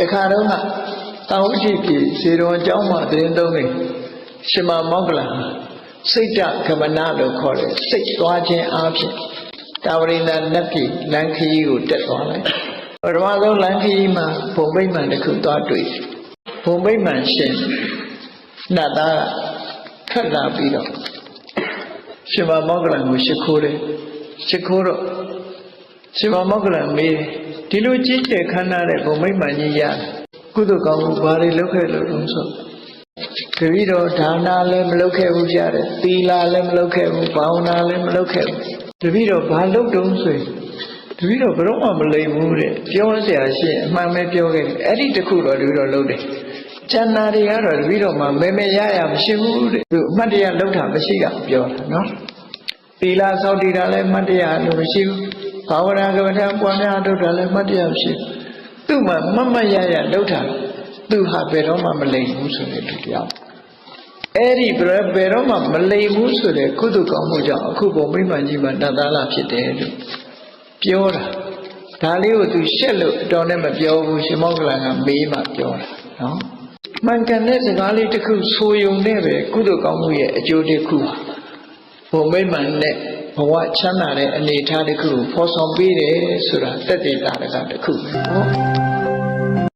တခါတော့ကတောင်ဥတိပြည်ဇေတော်အကြောင်းမှာသတင်းသုံးနေရှင်မမောက္ကလံစိတ်တကမနာလို့ခေါ်တယ်စိတ်သွားခြင်းအပြင်တာဝရိန္ဒနတ်ပြည်လမ်းခရီးကိုတက်သွားလိုက်ပထမဆုံးလမ်းခရီးမှာဘုံမိတ်မှန်တစ်ခုသွားတွေ့ဘုံမိတ်မှန်ရှင်နတ်သားကထွက်လာပြီးတော့ရှင်မမောက္ကလံကိုရှိခိုးတယ်ရှိခိုးတော့ရှင်မမောက္ကလံမေးတယ် ဒီလိုကြီးကျယ်ခမ်းနားတဲ့ဘုံမိတ်မှန်ကြီးရတယ်ကုသိုလ်ကောင်းမှုဘာတွေလုပ်ခဲ့လို့တုံးဆိုတပည့်တော်ဒါနာလည်းမလုပ်ခဲ့ဘူးကြတယ်သီလာလည်းမလုပ်ခဲ့ဘူးဘာဝနာလည်းမလုပ်ခဲ့ဘူးတပည့်တော်ဘာလုပ်တုံးဆိုရင်တပည့်တော်ဘယ်တော့မှမလိမ်ဘူးတဲ့ပြောစရာရှိရင်အမှန်ပဲပြောခဲ့တယ်အဲ့ဒီတခုတော့တပည့်တော်လုပ်တယ်ကျန်နာတွေကတော့တပည့်တော်မှမဲမဲရရမရှိဘူးတဲ့သူအမှတ်တရလောက်တာမရှိတာပြောတာနော်သီလာစောင့်တည်တာလည်းအမှတ်တရလို့မရှိဘူး ဘာဝနာကမ္မထာပွားများလုပ်တာလည်းအမှတ်တရမရှိဘူးသူ့မှာမတ်မတ်ရရလုပ်တာသူဟာဘယ်တော့မှမလိမ်ဘူးဆိုတဲ့လူတရားအဲ့ဒီဘယ်ဘယ်တော့မှမလိမ်ဘူးဆိုတဲ့ကုသကောင်းမှုကြောင့်အခုပုံမိမ့်မှန်ကြီးမှတတ်သားလာဖြစ်တယ်လို့ပြောတာဒါလေးကိုသူရှက်လို့အတော်နဲ့မပြောဘူးရှင်မောကလန်ကမေးမှပြောတာနော်မှန်ကန်တဲ့စကားလေးတစ်ခုဆိုယုံနဲ့ပဲကုသကောင်းမှုရဲ့အကျိုးတစ်ခုပုံမိမ့်မှန်နဲ့ ဘဝချမ်းသာတဲ့အနေအထားတစ်ခုကိုဖော်ဆောင်ပေးတယ်ဆိုတာတက်တည်တာတကတစ်ခုပဲနော်